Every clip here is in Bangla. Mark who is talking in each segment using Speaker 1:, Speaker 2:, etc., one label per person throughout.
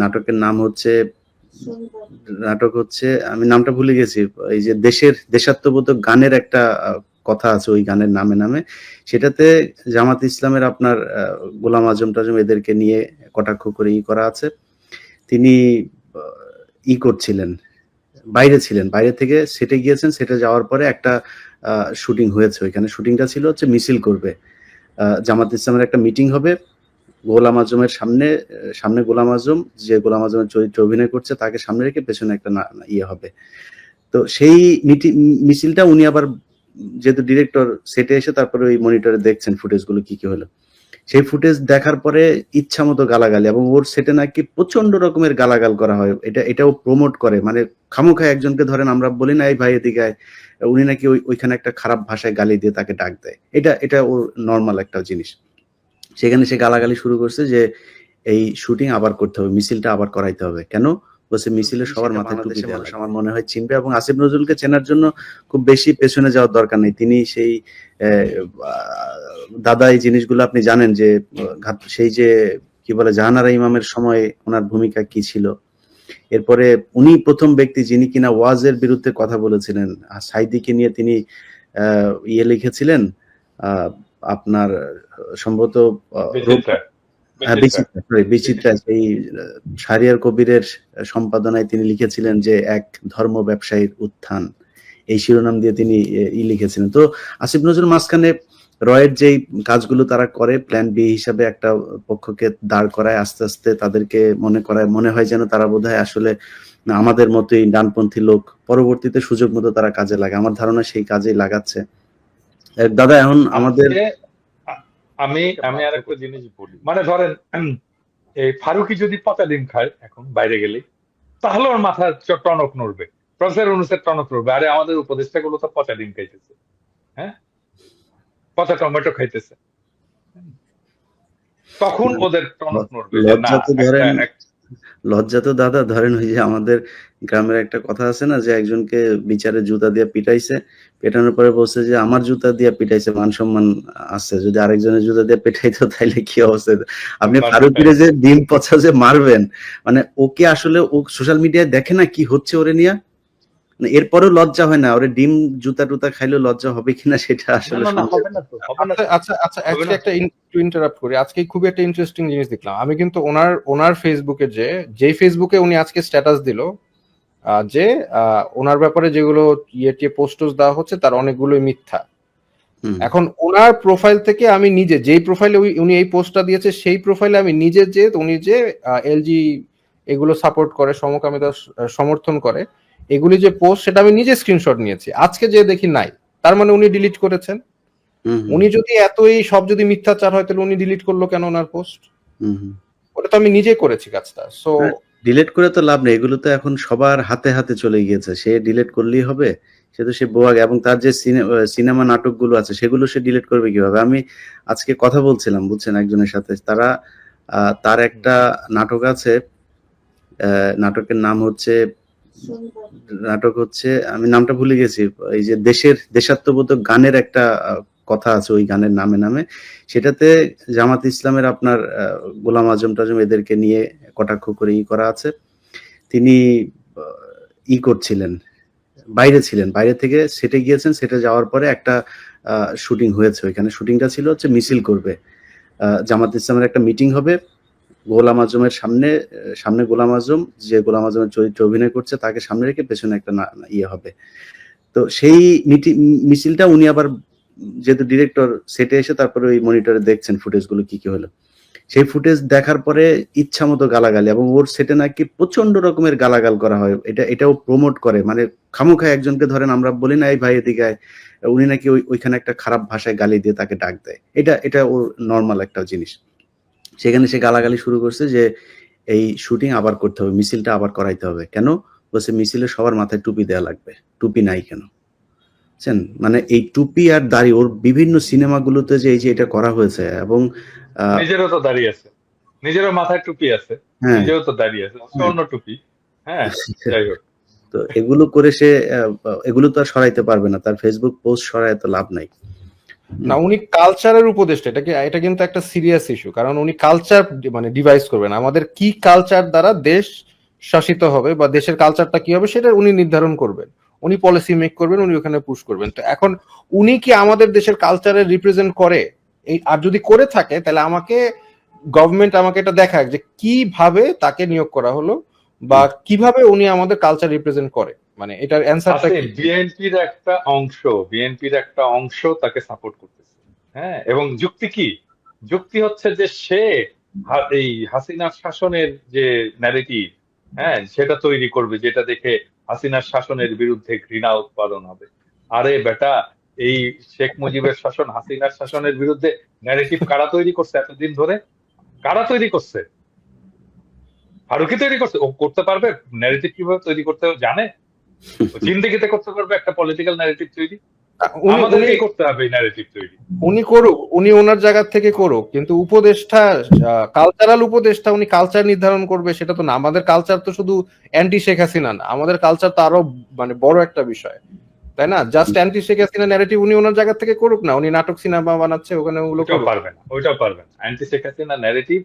Speaker 1: নাটকের নাম হচ্ছে নাটক হচ্ছে আমি নামটা ভুলে গেছি এই যে দেশের দেশাত্মবোধক গানের একটা কথা আছে ওই গানের নামে নামে। সেটাতে জামাত ইসলামের আপনার গোলাম আজম টাজম এদেরকে নিয়ে কটাক্ষ করে ই করা আছে। তিনি ই করছিলেন বাইরে ছিলেন বাইরে থেকে সেটে গিয়েছেন সেটে যাওয়ার পরে একটা শুটিং হয়েছে ওইখানে। শুটিংটা ছিল হচ্ছে মিছিল করবে। জামাত ইসলামের একটা মিটিং হবে। গোলাম আজমের সামনে সামনে গোলাম আজম, যে গোলাম আজমের চরিত্রে অভিনয় করছে, তাকে সামনে রেখে পেছনে একটা ইয়ে হবে। তো সেই মিছিলটা উনি আবার যেহেতু ডিরেক্টর সেটে এসে তারপরে ওই মনিটরে দেখছেন ফুটেজগুলো কি কি হলো। সেই ফুটেজ দেখার পরে ইচ্ছা মতো গালাগালি এবং ওর সেটে নাকি প্রচণ্ড রকমের গালাগাল করা হয়। এটা, এটাও প্রমোট করে। মানে খামোখায় একজনকে ধরেন আমরা বলি না, এই ভাই এদিকে উনি নাকি ওই, ওইখানে একটা খারাপ ভাষায় গালি দিয়ে তাকে ডাক দেয়। এটা এটা ওর নর্মাল একটা জিনিস। সেখানে সে গালাগালি শুরু করছে যে এই শুটিং আবার করতে হবে মিছিলটা আবার করাইতে হবে। কেন? বলছে মিছিলে সবার মাথায় টুপি দেওয়া আমার মনে হয় চিনবে এবং আসিফ নজরুলকে চেনার জন্য খুব বেশি পেছনে যাওয়ার দরকার নেই। তিনি সেই দাদা এই জিনিসগুলো আপনি জানেন যে সেই যে কি বলে জাহানারা ইমামের সময় ওনার ভূমিকা কি ছিল। এরপরে উনি প্রথম ব্যক্তি যিনি কিনা ওয়াজের বিরুদ্ধে কথা বলেছিলেন আর সাইদিকে নিয়ে তিনি আহ, ইয়ে লিখেছিলেন আহ, আপনার সম্ভবত
Speaker 2: বিচিত্রা।
Speaker 1: হ্যাঁ, বিচিত্রা সেই আহ, কবিরের সম্পাদনায় তিনি লিখেছিলেন যে এক ধর্ম ব্যবসায়ীর উত্থান। এই শিরোনাম দিয়ে তিনি ই লিখেছিলেন। তো আসিফ নজরুল মাঝখানে রয়ের যেই কাজগুলো তারা করে প্ল্যান বি হিসাবে একটা পক্ষকে দাঁড় করায় আস্তে আস্তে তাদেরকে মনে করায় মনে হয় যেন তারা বোধহয় আসলে আমাদের মতোই ডানপন্থী লোক। পরবর্তীতে সুযোগ মতো তারা কাজে লাগে। আমার ধারণা সেই কাজেই লাগাচ্ছে। দাদা এখন আমাদের
Speaker 2: আমি আমি আর একটা জিনিস বলি। মানে ধরেন এই ফারুকি যদি পচা ডিম খায় এখন বাইরে গেলে তাহলে ওর মাথার টনক নড়বে। প্রফেসর অনুসার টনক নড়বে। আরে আমাদের উপদেষ্টা গুলো তো পচা ডিম খাইতেছে। হ্যাঁ? পচা টমেটো খাইতেছে। তখন ওদের টনক নড়বে।
Speaker 1: লজ্জা তো দাদা ধরেন ওই যে আমাদের গ্রামের একটা কথা আছে না যে একজনকে বিচারে জুতা দিয়ে পিটাইছে পেটানোর পরে বলছে যে আমার জুতা দিয়ে পিটাইছে মান সম্মান আছে যদি আরেকজনের জুতা দিয়ে পেটাইতো তাইলে কি অবস্থা? আপনি ফারুকিরে যে ডিম পচা যে মারবেন মানে ওকে আসলে ও সোশ্যাল মিডিয়ায় দেখে না কি হচ্ছে ওরে নিয়ে? এরপরেও লজ্জা হয় না ওরে ডিম জুতা টুতা খাইলেও লজ্জা হবে কিনা সেটা আসলে।
Speaker 3: আচ্ছা আচ্ছা আচ্ছা। একটা ইন্টারাপ্ট করি। আজকে খুবই একটা ইন্টারেস্টিং জিনিস দেখলাম। আমি কিন্তু ওনার ওনার ফেসবুকে যে যেই ফেসবুকে উনি আজকে স্ট্যাটাস দিল আহ, যে আহ, ওনার ব্যাপারে যেগুলো ইয়ে টিয়ে পোস্টস দেওয়া হচ্ছে তার অনেকগুলোই মিথ্যা। এখন ওনার প্রোফাইল থেকে আমি নিজে যেই প্রোফাইলে উনি এই পোস্টটা দিয়েছে সেই প্রোফাইলে আমি নিজে যে উনি যে এলজি এগুলো সাপোর্ট করে সমকামিতা সমর্থন করে এগুলি যে পোস্ট সেটা আমি নিজে স্ক্রিনশট নিয়েছি। আজকে যে দেখি নাই তার মানে উনি ডিলিট করেছেন। উনি যদি এতই সব যদি মিথ্যাচার হয় তাহলে উনি ডিলিট করল কেন ওনার পোস্ট। ওটা তো আমি নিজে করেছি কাজটা সো
Speaker 1: ডিলিট করে তো লাভ নেই এগুলো তো এখন সবার হাতে হাতে চলে গিয়েছে। সে ডিলিট করলেই হবে সে তো সে বোয়াগে এবং তার যে সিনেমা নাটকগুলো আছে সেগুলো সে ডিলিট করবে কীভাবে? আমি আজকে কথা বলছিলাম বুঝছেন একজনের সাথে। তারা তার একটা নাটক আছে নাটকের নাম হচ্ছে নাটক হচ্ছে, আমি নামটা ভুলে গেছি, এই যে দেশের, দেশাত্মবোধক গানের একটা কথা আছে ওই গানের নামে নামে। সেটাতে জামাত ইসলামের আপনার গোলাম আজম টাজম এদেরকে নিয়ে কটাক্ষ করে ই করা আছে। তিনি ই করছিলেন, বাইরে ছিলেন, বাইরে থেকে সেটে গিয়েছেন, সেটে যাওয়ার পরে একটা শুটিং হয়েছে ওইখানে। শুটিংটা ছিল হচ্ছে মিছিল করবে। জামাত ইসলামের একটা মিটিং হবে। গোলাম আজমের সামনে সামনে গোলাম আজম, যে গোলাম আজমের চরিত্রে অভিনয় করছে, তাকে সামনে রেখে পেছনে একটা ইয়ে হবে। তো সেই মিছিলটা উনি আবার যেহেতু ডিরেক্টর সেটে এসে তারপরে ওই মনিটরে দেখছেন ফুটেজগুলো কি কি হলো। সেই ফুটেজ দেখার পরে ইচ্ছা মতো গালাগালি, এবং ওর সেটে নাকি প্রচণ্ড রকমের গালাগাল করা হয়। এটা, এটাও প্রমোট করে। মানে খামোখায় একজনকে ধরেন আমরা বলি না, এই ভাই এদিকে উনি নাকি ওই, ওইখানে একটা খারাপ ভাষায় গালি দিয়ে তাকে ডাক দেয়। এটা এটা ওর নর্মাল একটা জিনিস। সেখানে সে গালাগালি শুরু করছে যে এই শুটিং আবার করতে হবে মিছিলটা আবার করাইতে হবে। কেন? বলছে মিছিলে সবার মাথায় টুপি দেওয়া লাগবে টুপি নাই কেন? বুঝছেন? মানে এই টুপি আর দাড়ি ওর বিভিন্ন সিনেমাগুলোতে যে এই যে এটা করা হয়েছে এবং
Speaker 2: নিজেরও তো দাঁড়িয়ে আছে নিজেরও মাথায় টুপি আছে
Speaker 1: হ্যাঁ।
Speaker 2: নিজেও তো দাঁড়িয়ে আছে অন্য টুপি হ্যাঁ যাই হোক।
Speaker 1: তো এগুলো করে সে এগুলো তো আর সরাইতে পারবে না তার ফেসবুক পোস্ট সরায় তো লাভ নাই।
Speaker 3: না, উনি কালচারের উপদেষ্টা, এটা এটা কিন্তু একটা সিরিয়াস ইস্যু কারণ উনি কালচার মানে ডিভাইস করবেন। আমাদের কি কালচার দ্বারা দেশ শাসিত হবে বা দেশের কালচারটা কি হবে, সেটা উনি নির্ধারণ করবেন। উনি পলিসি মেক করবেন, উনি ওখানে পুশ করবেন। তো এখন উনি কি আমাদের দেশের কালচারের রিপ্রেজেন্ট করে? এই, আর যদি করে থাকে, তাহলে আমাকে গভর্নমেন্ট আমাকে এটা দেখাক যে কীভাবে তাকে নিয়োগ করা হলো বা কীভাবে উনি আমাদের কালচার রিপ্রেজেন্ট করে। মানে এটার অ্যান্সারটা কি?
Speaker 2: বিএনপির একটা অংশ বিএনপির একটা অংশ তাকে সাপোর্ট করতেছে। হ্যাঁ এবং যুক্তি কি? যুক্তি হচ্ছে যে সে এই হাসিনার শাসনের যে ন্যারেটিভ হ্যাঁ সেটা তৈরি করবে যেটা দেখে হাসিনার শাসনের বিরুদ্ধে ঘৃণা উৎপাদন হবে। আরে বেটা এই শেখ মুজিবের শাসন হাসিনার শাসনের বিরুদ্ধে ন্যারেটিভ কারা তৈরি করছে এতদিন ধরে? কারা তৈরি করছে? ফারুকি তৈরি করছে। ও করতে পারবে ন্যারেটিভ কীভাবে তৈরি করতে জানে? জিন্দেগিতে করতে পারবে একটা পলিটিক্যাল ন্যারেটিভ তৈরি।
Speaker 3: উনি
Speaker 2: আমাদেরকে করতে হবে ন্যারেটিভ তৈরি।
Speaker 3: উনি করুক উনি ওনার জায়গা থেকে করুক কিন্তু উপদেষ্টা কালচারাল উপদেষ্টা উনি কালচার নির্ধারণ করবে সেটা তো না। আমাদের কালচার তো শুধু অ্যান্টি শেখ হাসিনা না আমাদের কালচার তো আরও মানে বড় একটা বিষয়। তাই না? Just anti Sheikh Hasina narrative উনি ওনার জায়গা থেকে করুক না উনি নাটক সিনেমা বানাচ্ছে ওখানে ওগুলো
Speaker 2: পারবে না ওইটাও পারবে না। অ্যান্টি শেখ হাসিনা ন্যারেটিভ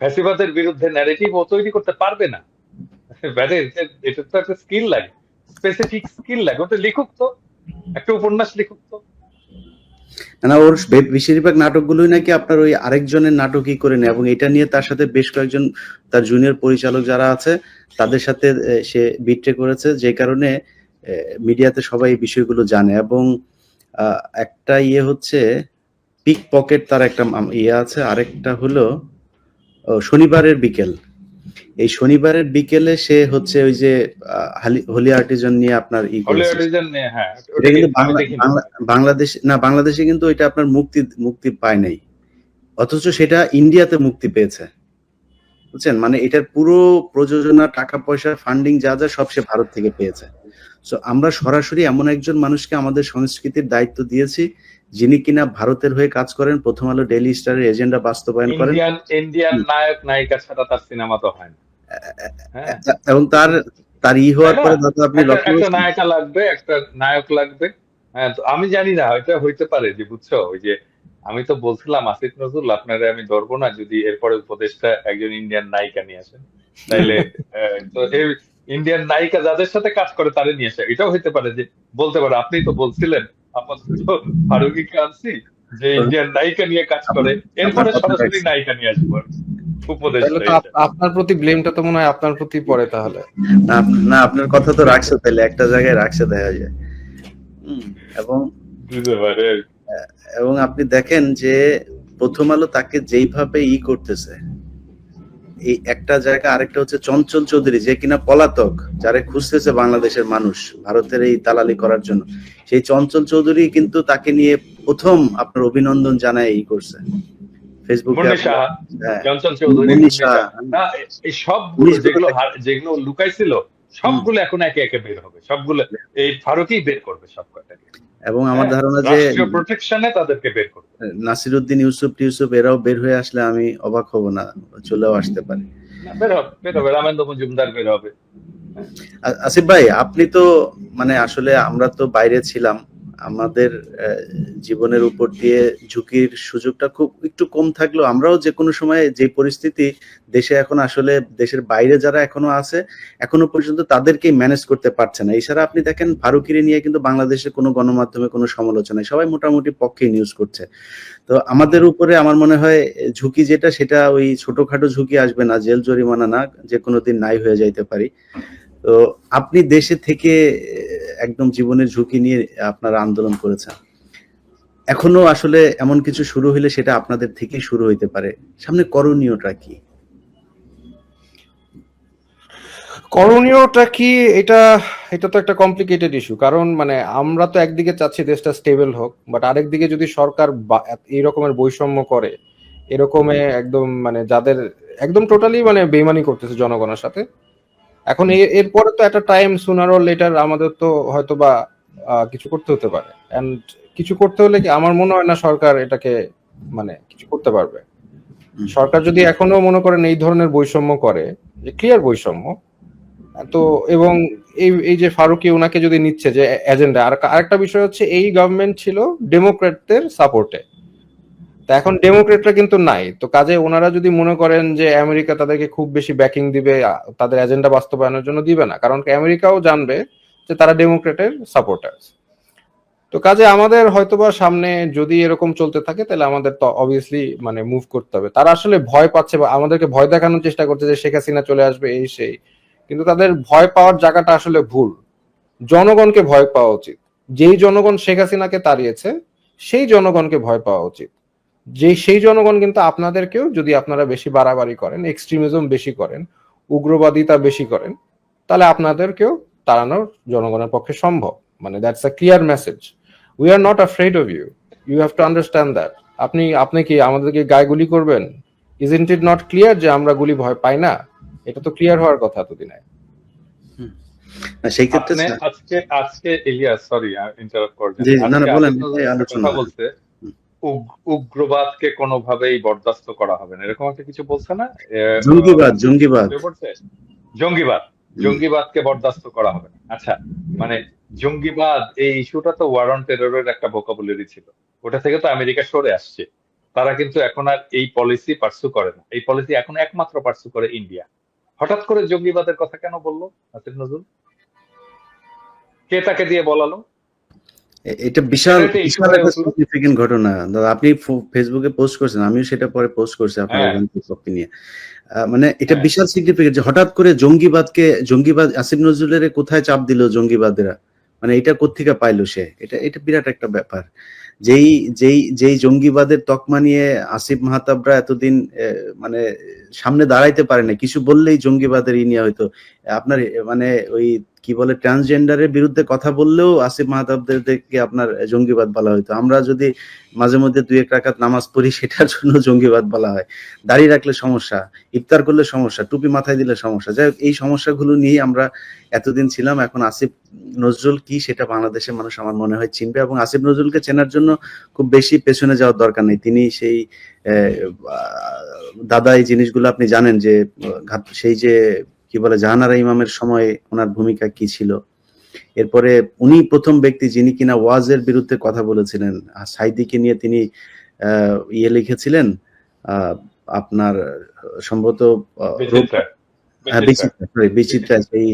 Speaker 2: ফ্যাসিবাদের বিরুদ্ধে ন্যারেটিভ ও তৈরি করতে পারবে না। এটা তো একটা স্কিল লাগে। স্পেসিফিক স্কিল লাগে। ওটা লিখুক তো, একটা উপন্যাস লিখুক তো।
Speaker 1: না ওর বেশিরভাগ নাটকগুলোই নাকি আপনার ওই আরেকজনের নাটকই করে নেয় এবং এটা নিয়ে তার সাথে বেশ কয়েকজন, তার জুনিয়র পরিচালক যারা আছে, তাদের সাথে সে বিট্রে করেছে, যে কারণে মিডিয়াতে সবাই এই বিষয়গুলো জানে এবং একটা ইয়ে হচ্ছে পিক পকেট তার একটা ইয়ে আছে, আরেকটা হলো শনিবারের বিকেল। এই শনিবারের বিকেলে সে হচ্ছে ওই যে হোলি আর্টিজন নিয়ে আপনার ই
Speaker 2: হ্যাঁ
Speaker 1: বাংলাদেশ না বাংলাদেশে কিন্তু এটা আপনার মুক্তি মুক্তি পায় নাই। অথচ সেটা ইন্ডিয়াতে মুক্তি পেয়েছে। বুঝছেন? মানে এটার পুরো প্রযোজনা টাকা পয়সা ফান্ডিং যা যা সব সে ভারত থেকে পেয়েছে। সো আমরা সরাসরি এমন একজন মানুষকে আমাদের সংস্কৃতির দায়িত্ব দিয়েছি। যিনি কিনা ভারতের হয়ে কাজ করেন প্রথম আলো ডেইলি স্টারের এজেন্ডা বাস্তবায়ন করেন।
Speaker 2: ইন্ডিয়ান নায়ক নায়িকা ছাড়া তার সিনেমা তো হয় না। হ্যাঁ।
Speaker 1: এবং তার তার ই হওয়ার পরে দাদা আপনি
Speaker 2: একটা-? নায়িকা লাগবে একটা নায়ক লাগবে। হ্যাঁ তো আমি জানি না এটা হইতে পারে যে বুঝছ? ওই যে আমি তো বলছিলাম আসিফ নজরুল আপনারা আমি ধরবো না যদি এরপরে উপদেশটা একজন ইন্ডিয়ান নায়িকা নিয়ে আসেন। তাইলে তো এই ইন্ডিয়ান নায়িকা যাদের সাথে কাজ করে তারে নিয়ে আসে। এটাও হইতে পারে যে বলতে পারে আপনি তো বলছিলেন আপাতত ফারুকিকে আনছি যে ইন্ডিয়ান নায়িকা নিয়ে কাজ করে। এরপরে সরাসরি নায়িকা নিয়ে আসব উপদেশ
Speaker 3: আপনার প্রতি ব্লেমটা তো মনে হয় আপনার প্রতি পড়ে তাহলে।
Speaker 1: না আপনার কথা তো রাখছে তাহলে একটা জায়গায় রাখছে দেখা যায়। হুম, এবং
Speaker 2: বুঝতে পারে
Speaker 1: এবং আপনি দেখেন যে প্রথম আলো তাকে যেইভাবে ই করতেছে এই একটা জায়গা আরেকটা হচ্ছে চঞ্চল চৌধুরী যে কিনা পলাতক যারে খুঁজতেছে বাংলাদেশের মানুষ ভারতের এই দালালি করার জন্য। সেই চঞ্চল চৌধুরী কিন্তু তাকে নিয়ে প্রথম আপনার অভিনন্দন জানায় এই করছে ফেসবুকে
Speaker 2: চঞ্চল চৌধুরী
Speaker 1: মুন্নি
Speaker 2: যেগুলো যেগুলো লুকাইছিল সবগুলো এখন একে একে বের হবে। সবগুলো এই ফারুকই বের করবে সব
Speaker 1: এবং আমার
Speaker 2: হ্যাঁ,
Speaker 1: ধারণা যে
Speaker 2: প্রোটেকশনে তাদেরকে বের করবে।
Speaker 1: নাসিরুদ্দিন ইউসুফ টিউসুফ এরাও বের হয়ে আসলে আমি অবাক হব না চলেও আসতে পারে।
Speaker 2: বের হবে বের হবে রামেন্দ্র মজুমদার বের হবে।
Speaker 1: আসিফ ভাই আপনি তো মানে আসলে আমরা তো বাইরে ছিলাম আমাদের জীবনের উপর দিয়ে ঝুঁকির সুযোগটা খুব একটু কম থাকলেও আমরাও যে কোনো সময় যে পরিস্থিতি দেশে এখন আসলে, দেশের বাইরে যারা এখনও আছে, এখনও পর্যন্ত তাদেরকেই ম্যানেজ করতে পারছে না। এছাড়া আপনি দেখেন ফারুকিরে নিয়ে কিন্তু বাংলাদেশে কোনো গণমাধ্যমে কোনো সমালোচনা সবাই মোটামুটি পক্ষে নিউজ করছে। তো আমাদের উপরে আমার মনে হয়, ঝুঁকি যেটা, সেটা ওই ছোটখাটো ঝুঁকি আসবে না, জেল জরিমানা না যে কোনো দিন নাই হয়ে যাইতে পারি। তো আপনি দেশে থেকে একদম জীবনের ঝুঁকি নিয়ে আপনারা আন্দোলন করেছেন। এখনও আসলে এমন কিছু শুরু হইলে সেটা আপনাদের থেকেই শুরু হইতে পারে। সামনে করণীয়টা কি?
Speaker 3: করণীয়টা কি? এটা এটা তো একটা কমপ্লিকেটেড ইস্যু কারণ মানে আমরা তো একদিকে চাচ্ছি দেশটা স্টেবল হোক বাট আরেকদিকে যদি সরকার এই রকমের বৈষম্য করে, এরকমে একদম মানে যাদের, একদম টোটালি মানে বেইমানি করতেছে জনগণের সাথে এখন এরপরে তো একটা টাইম সুনার ও লেটার আমাদের তো হয়তো বা কিছু করতে হতে পারে। এন্ড কিছু করতে হলে কি আমার মনে হয় না সরকার এটাকে মানে কিছু করতে পারবে। সরকার যদি এখনও মনে করেন এই ধরনের বৈষম্য করে যে ক্লিয়ার বৈষম্য তো এবং এই এই যে ফারুকি ওনাকে যদি নিচ্ছে যে এজেন্ডা আর আরেকটা বিষয় হচ্ছে এই গভর্নমেন্ট ছিল ডেমোক্রেটদের সাপোর্টে তো এখন ডেমোক্রেটরা কিন্তু নাই। তো কাজে ওনারা যদি মনে করেন যে আমেরিকা তাদেরকে খুব বেশি ব্যাকিং দিবে তাদের এজেন্ডা বাস্তবায়নের জন্য দিবে না। কারণ আমেরিকাও জানবে যে তারা ডেমোক্রেটের সাপোর্টার্স তো কাজে আমাদের হয়তোবা সামনে যদি এরকম চলতে থাকে, তাহলে আমাদের তো অবভিয়াসলি মানে মুভ করতে হবে। তারা আসলে ভয় পাচ্ছে বা আমাদেরকে ভয় দেখানোর চেষ্টা করছে যে শেখ হাসিনা চলে আসবে এই সেই। কিন্তু তাদের ভয় পাওয়ার জায়গাটা আসলে ভুল। জনগণকে ভয় পাওয়া উচিত। যেই জনগণ শেখ হাসিনাকে তাড়িয়েছে, সেই জনগণকে ভয় পাওয়া উচিত। যে সেই জনগণ কিন্তু আপনাদেরকেও যদি আপনারা বেশি বাড়াবাড়ি করেন এক্সট্রিমিজম বেশি করেন উগ্রবাদিতা বেশি করেন তাহলে আপনাদেরকেও তাড়ানোর জনগণের পক্ষে সম্ভব। মানে that's a clear message we are not afraid of you you have to understand that আপনি আপনি কি আমাদেরকে গায়ে গুলি করবেন? ইজেন্ট ইট নট ক্লিয়ার যে আমরা গুলি ভয় পাই না? এটা তো ক্লিয়ার হওয়ার কথা এতদিনে
Speaker 1: সেই ক্ষেত্রে
Speaker 2: আজকে আজকে ইলিয়াস সরি ইন্টারাপ্ট করছেন।
Speaker 1: জি, না, না, বলেন, আলোচনা।
Speaker 2: উগ- উগ্রবাদকে কোনোভাবেই বরদাস্ত করা হবে না। এরকম একটা কিছু বলছে না?
Speaker 1: জঙ্গিবাদ জঙ্গিবাদ।
Speaker 2: জঙ্গিবাদ। জঙ্গিবাদকে বরদাস্ত করা হবে না। আচ্ছা মানে জঙ্গিবাদ এই ইস্যুটা তো ওয়ার অন টেররের একটা ভোকাবুলারি ছিল। ওটা থেকে তো আমেরিকা সরে আসছে। তারা কিন্তু এখন আর এই পলিসি পার্সু করে না। এই পলিসি এখন একমাত্র পার্সু করে ইন্ডিয়া। হঠাৎ করে জঙ্গিবাদের কথা কেন বলল আসিফ নজরুল? কে তাকে দিয়ে বলালো?
Speaker 1: এটা বিশাল বিশাল একটা
Speaker 2: উঠল।
Speaker 1: সিগনিফিকেন্ট ঘটনা দাদা আপনি ফেসবুকে পোস্ট করছেন আমিও সেটা পরে পোস্ট করছি আপনার
Speaker 2: হ্যাঁ।
Speaker 1: পক্ষে নিয়ে মানে এটা
Speaker 2: হ্যাঁ।
Speaker 1: বিশাল সিগনিফিকেন্ট যে হঠাৎ করে জঙ্গিবাদকে জঙ্গিবাদ আসিফ নজরুলের কোথায় চাপ দিল জঙ্গিবাদেরা মানে এটা কোত্থেকে পাইলো সে এটা এটা বিরাট একটা ব্যাপার যেই যেই যেই জঙ্গিবাদের তকমা নিয়ে আসিফ মাহতাবরা এতদিন মানে সামনে দাঁড়াইতে পারে না কিছু বললেই জঙ্গিবাদের ই নিয়ে হয়তো আপনার মানে ওই কি বলে ট্রান্সজেন্ডারের বিরুদ্ধে কথা বললেও আসিফ মাহতাবদেরকে আপনার জঙ্গিবাদ বলা হয়তো। আমরা যদি মাঝে মধ্যে দুই এক রাকাত নামাজ পড়ি, সেটার জন্য জঙ্গিবাদ বলা হয়। দাড়ি রাখলে সমস্যা, ইফতার করলে সমস্যা, টুপি মাথায় দিলে সমস্যা। যাই এই সমস্যাগুলো নিয়েই আমরা এতদিন ছিলাম। এখন আসিফ নজরুল কি সেটা বাংলাদেশের মানুষ আমার মনে হয় চিনবে এবং আসিফ নজরুলকে চেনার জন্য খুব বেশি পেছনে যাওয়ার দরকার নেই। তিনি সেই দাদা এই জিনিসগুলো আপনি জানেন যে সেই যে কি বলে জাহানারা ইমামের সময় ওনার ভূমিকা কি ছিল? এরপরে উনি প্রথম ব্যক্তি যিনি কিনা ওয়াজের বিরুদ্ধে কথা বলেছিলেন আর সাইদিকে নিয়ে তিনি ইয়ে লিখেছিলেন আপনার সম্ভবত
Speaker 2: বিচিত্রা।
Speaker 1: হ্যাঁ, বিচিত্রা সেই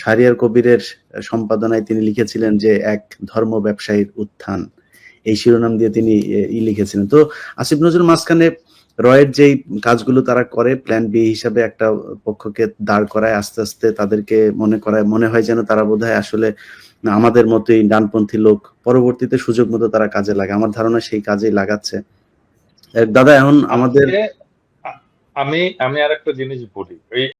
Speaker 1: শাহরিয়ার কবিরের সম্পাদনায় তিনি লিখেছিলেন যে এক ধর্ম ব্যবসায়ীর উত্থান। এই শিরোনাম দিয়ে তিনি ই লিখেছিলেন। তো আসিফ নজরুল মাঝখানে রয়ের যেই কাজগুলো তারা করে প্ল্যান বি হিসাবে একটা পক্ষকে দাঁড় করায়, আস্তে আস্তে তাদেরকে মনে করায়, মনে হয় যেন তারা বোধহয় আসলে আমাদের মতোই ডানপন্থী লোক। পরবর্তীতে সুযোগ মতো তারা কাজে লাগে আমার ধারণা সেই কাজেই লাগাচ্ছে। দাদা, এখন আমাদের
Speaker 2: আমি আমি আর একটা জিনিস বলি।